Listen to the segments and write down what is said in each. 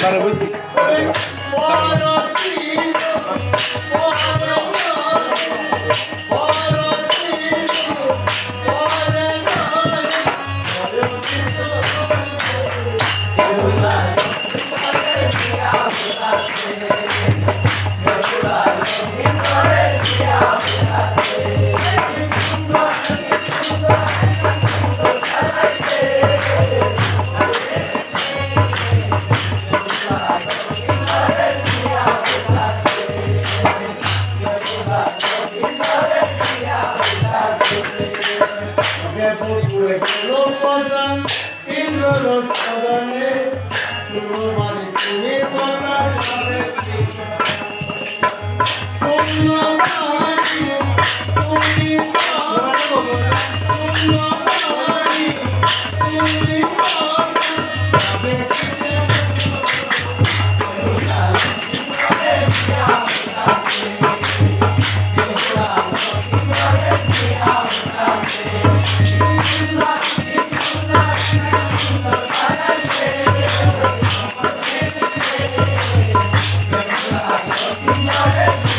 para você. Bye. পুরে খেলো পদান ইন্দ্র রস পদানে তুমি কথা যাবে শুনো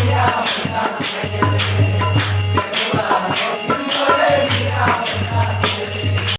Yeah.